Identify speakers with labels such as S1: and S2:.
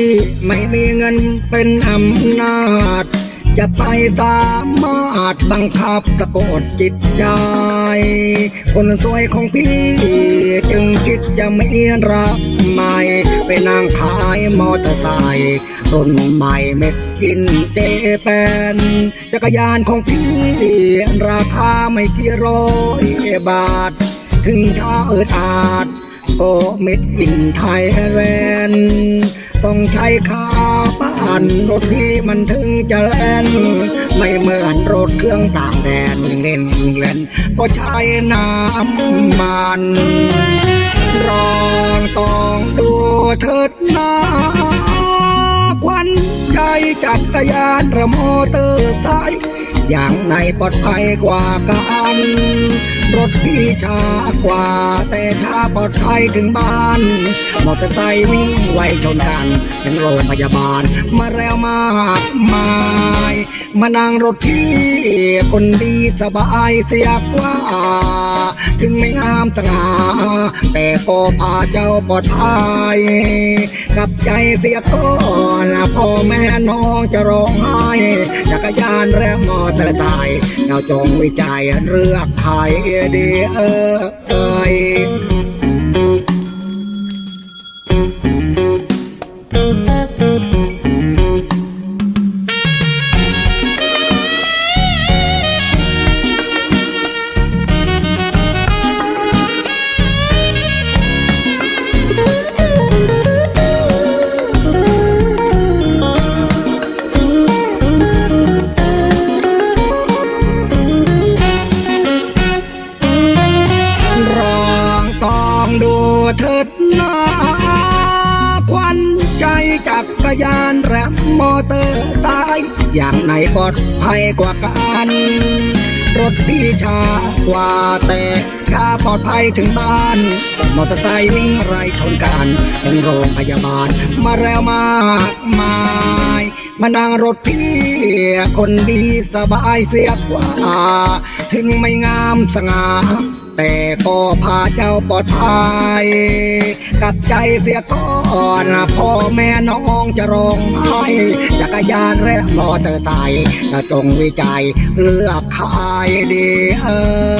S1: ที่ไม่มีเงินเป็นอำนาจ จะไปสามารถบังคับสะกดจิตใจ คนสวยของพี่จึงคิดจะไมีรักใหม่ไปนั่งขายมอเตอร์ไซค์รุ่นใหม่เม็ดกินเจแปนจักรยานของพี่ราคาไม่กี่ร้อยบาท ถึงช้าเอิดอาดโอเม็ดอินไทยแลนด์ งใช้ขาบ้านรถที่มันถึงจะแล่น ไม่เหมือนรถเครื่องต่างแดนเล่นเล่นก็ใช้น้ำมันรองต้องดูเถิดนาควันใจจักรยานระโมเตอร์ไซค์อย่างไหนปลอดภัยกว่ากัน รถพี่ช้ากว่า แต่ช้าปลอดภัยถึงบ้าน มอเตอร์ไซค์วิ่งไวชนกันถึงโรงพยาบาล มาแล้วมากมาย มานั่งรถพี่คนดีสบายเสียกว่า ตรา แต่ก็พาเจ้าปลอดภัยกับใจเสียก่อนพ่อแม่น้องจะร้องไห้จักรยานและมอเตอร์ไซค์เราจงวิจัยเลือกใครดีเออเอย เถิดนาควันใจจักรยานแรมมอเตอร์ไซค์อย่างไหนปลอดภัยกว่ากัน รถที่ช้ากว่าแต่ถ้าปลอดภัยถึงบ้าน มอเตอร์ไซค์วิ่งไรชนกันถึงโรงพยาบาล มาแล้วมากมายมานั่งรถพี่คนดีสบายเสียกว่า ถึงไม่งามสง่า แต่ก็พาเจ้าปลอดภัยกับใจเสียก่อนพ่อแม่น้องจะร้องไห้จักรยานและมอเตอร์ไซค์จงวิจัยเลือกขายดีเอ้ย